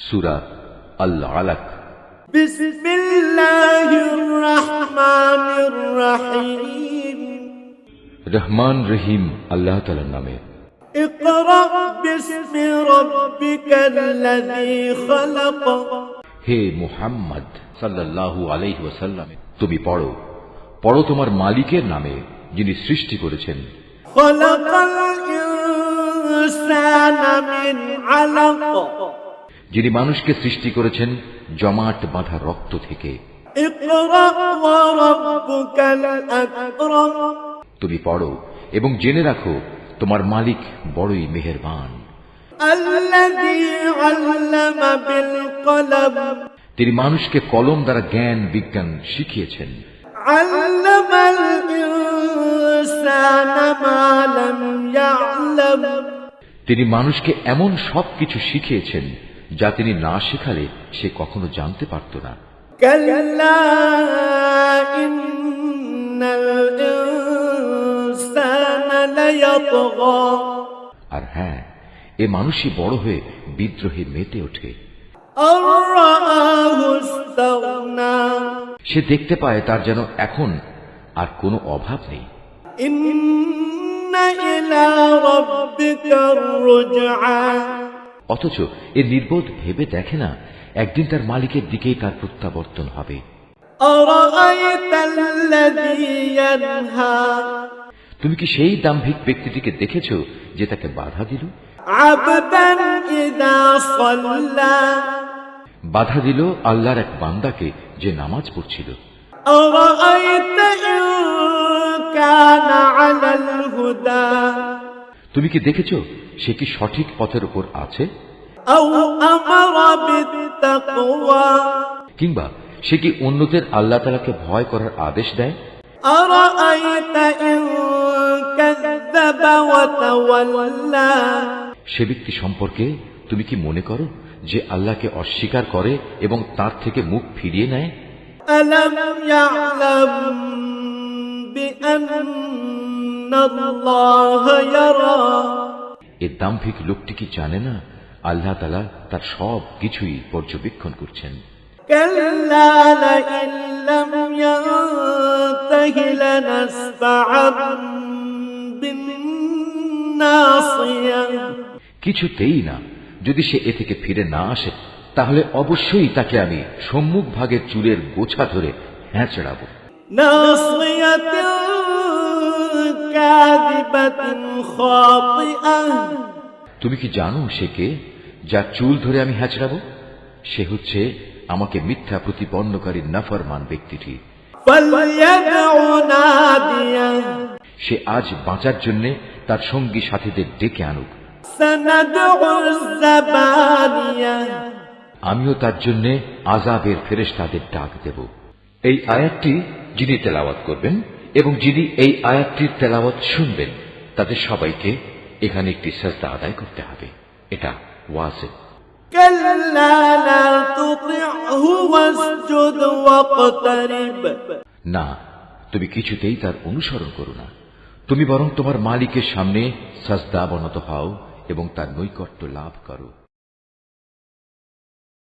সুরা আল আলাক রহমান রহিম আল্লাহ তালার নামে। হে মুহাম্মদ সাল্লাল্লাহু আলাইহি ওয়াসাল্লাম তুমি পড়ো। পড়ো তোমার মালিকের নামে যিনি সৃষ্টি করেছেন। খলাকাল ইনসানা মিন আলাক। যিনি মানুষকে সৃষ্টি করেছেন জমাট বাঁধা রক্ত থেকে। তুমি পড়ো এবং জেনে রাখো তোমার মালিক বড়ই মেহরবান। তিনি মানুষকে কলম দ্বারা জ্ঞান বিজ্ঞান শিখিয়েছেন। তিনি মানুষকে এমন সব কিছু শিখিয়েছেন যা তিনি না শেখালে সে কখনো জানতে পারত না كلا إن الإنسان ليطغى আর হ্যাঁ এ মানুষই বড় হয়ে বিদ্রোহে মেতে ওঠে أن رآه استغنى সে দেখতে পায় তার যেন এখন আর কোনো অভাব নেই إن إلى ربك الرجعى অথচ এ নির্বোধ ভেবে দেখে না একদিন তার মালিকের দিকেই তার প্রত্যাবর্তন হবে أرأيت الذي ينهى তুমি কি সেই দাম্ভিক ব্যক্তিটিকে দেখেছ যে তাকে বাধা দিল عبدا إذا صلى বাধা দিল আল্লাহর এক বান্দাকে যে নামাজ পড়ছিল أرأيت إن كان على الهدى তুমি কি দেখেছ সে কি সঠিক পথের উপর আছে أو أمر بالتقوى কিংবা সে কি অন্যদের আল্লাহ তালাকে ভয় করার আদেশ দেয় أرأيت إن كذب وتولى সে ব্যক্তি সম্পর্কে তুমি কি মনে করো যে আল্লাহকে অস্বীকার করে এবং তার থেকে মুখ ফিরিয়ে নেয় ألم يعلم بأن الله يرى এ দাম্ভিক লোকটি কি জানে না? আল্লাহ তালা তার সব কিছুই পর্যবেক্ষণ করছেন। কিছুতেই না। যদি সে এ থেকে ফিরে না আসে তাহলে অবশ্যই তাকে আমি সম্মুখ ভাগের চুলের গোছা ধরে হ্যাঁ চড়াবো ناصية كاذبة خاطئة তুমি কি জানো সে কে যার চুল ধরে আমি হ্যাচড়াবো সে হচ্ছে আমাকে মিথ্যা প্রতিপন্নকারী নাফরমান ব্যক্তিটি فليدع ناديه সে আজ বাঁচার জন্য তার সঙ্গী সাথীদের ডেকে আনুক سندع الزبانية আমিও তার জন্য আজাবের ফেরেশতাদের ডাক দেব এই আয়াতটি যিনি তেলাওয়াত করবেন এবং যিনি এই আয়াতটির তেলাওয়াত শুনবেন তাদের সবাইকে এখানে একটি সাজদা আদায় করতে হবে। এটা ওয়াজেব। না তুমি কিছুতেই তার অনুসরণ করো না। তুমি বরং তোমার মালিকের সামনে সাজদা অবনত হও এবং তার নৈকট্য লাভ করো।